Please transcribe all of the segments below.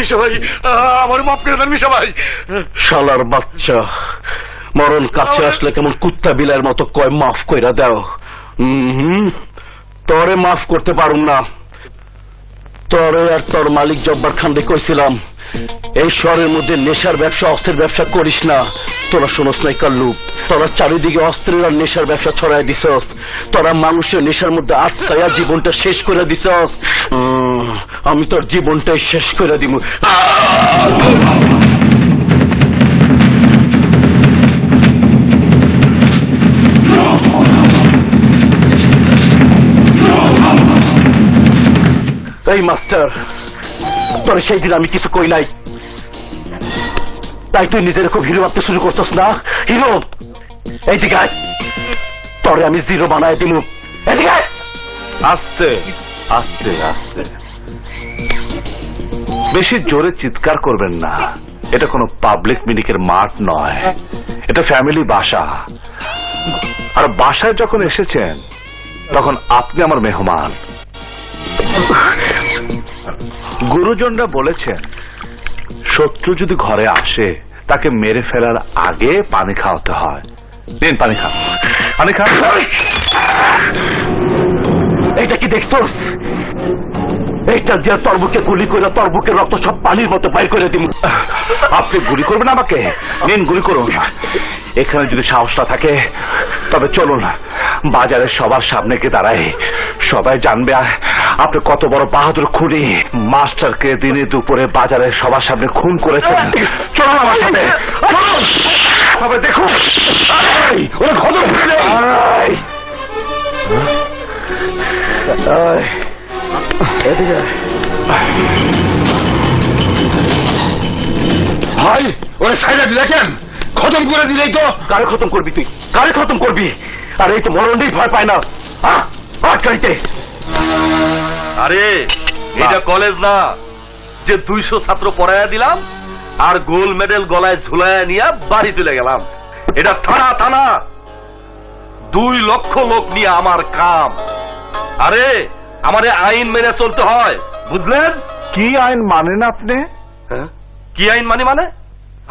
মিশা আমার মাফ করে দেন মিশা শালার বাচ্চা, মরণ কাছে আসলে কেমন কুত্তা বিলার মতো কয় মাফ কইরা দাও। হুম, তরে মাফ করতে পারুম না। তরে আর তোর মালিক জব্বার খান্ডে কইছিলাম, এই শহরের মধ্যে নেশার ব্যবসা, অস্ত্রের ব্যবসা করিস না। তোরা শোনস নাই কাল্লুপ তোরা চারিদিকে অস্ত্রের আর নেশার ব্যবসা ছড়াই দিছস। তোরা মানুষের নেশার মধ্যে আটকায়া জীবনটা শেষ করে দিছস। আমি তোর জীবনটাই শেষ করে দিব। এই মাস্টার, তোর সেই দিন আমি কিছু কই নাই। তাই তুই নিজের খুব হিরো ভাবতে শুরু করছস না? হিরো, এইদিকে আয়। তোরে আমি জিরো বানায় দিমু। এদিকে আয়। আস্তে আস্তে আস্তে। বেশি জোরে চিৎকার করবেন না। এটা কোনো পাবলিক মিটিং এর মাঠ নয়। এটা ফ্যামিলি বাসা। আর বাসায় যখন এসেছেন, তখন আপনি আমার মেহমান। গুরুজনরা বলেছেন, শত্রু যদি ঘরে আসে, তাকে মেরে ফেলার আগে পানি খাওয়াতে হয়। দিন পানি খান। পানি খান। এটা কি দেখছস এইটা দিয়ে তোর বুকে গুলি করে তোর বুকের রক্ত সব পানির মতো বাইর করে দিমু আপনি গুলি করবেন আমাকে? নিন গুলি করুন। এখানে যদি সাহসটা থাকে তবে চলুন বাজারে সবার সামনে গিয়ে দাঁড়াই। সবাই জানবে আপনি কত বড় বাহাদুর খুনি। মাস্টারকে দিনে দুপুরে বাজারে সবার সামনে খুন করেছেন। চলুন আমার সাথে সবাই দেখুন। ওরা। এই, এদিকে। ভাই ওরা সাইডা দেখেন? খতম করে দিলেই তো। কারে খতম করবি তুই? কারে খতম করবি? আর এই তো ভয় পায় না। আটকাইতে আরে এটা কলেজ না। যে দুইশো ছাত্র পড়াইয়া দিলাম আর গোল্ড মেডেল গলায় ঝুলাইয়া নিয়ে বাড়ি চলে গেলাম। এটা থানা থানা। দুই লক্ষ লোক নিয়ে আমার কাম। আরে আমারে আইন মেনে চলতে হয়। বুঝলেন? কি আইন মানেন আপনি? কি আইন মানি মানে?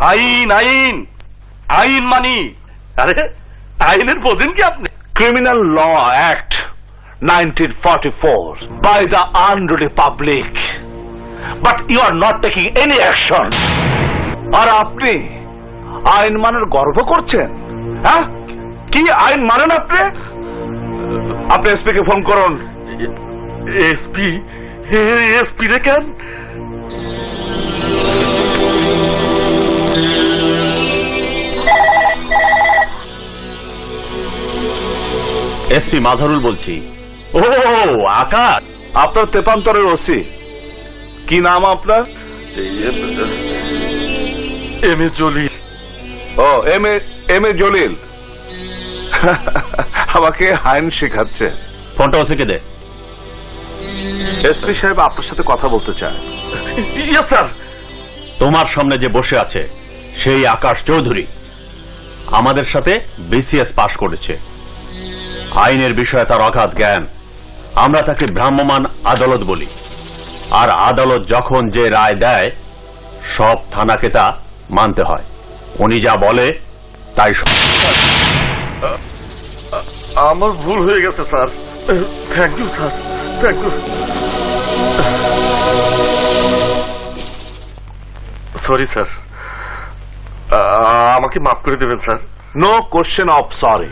আইন আইন। আইন মানি। আরে আইনের বোঝেন কি আপনি? Criminal Law Act 1944 by the unruly public. But you are not taking any action. আর আপনি আইন মানের গর্ব করছেন? হ্যাঁ? কি আইন মানেন আপনি? আপনি এসপি কে ফোন করুন। এসপি এসপি রে কেন? এসপি মাঝারুল বলছি। ও আকাশ আপনার তেপান্তরের ওসি। কি নাম আপনার? M A Jalil. O M A M A Jalil. আমাকে আইন শেখাচ্ছে। ফোনটা ওসিকে দে। এসপি সাহেব আপনার সাথে কথা বলতে চায়। স্যার। তোমার সামনে যে বসে আছে সেই আকাশ চৌধুরী আমাদের সাথে বিসিএস পাশ করেছে। আইনের বিষয়ে তার অগাধ জ্ঞান। আমরা তাকে ভ্রাম্যমাণ আদালত বলি। আর আদালত যখন যে রায় দেয় সব থানাকে তা মানতে হয়। উনি যা বলে তাই আমার ভুল হয়ে গেছে sir. Thank you sir. Thank you sorry sir আমাকে মাফ করে দেবেন sir no question of sorry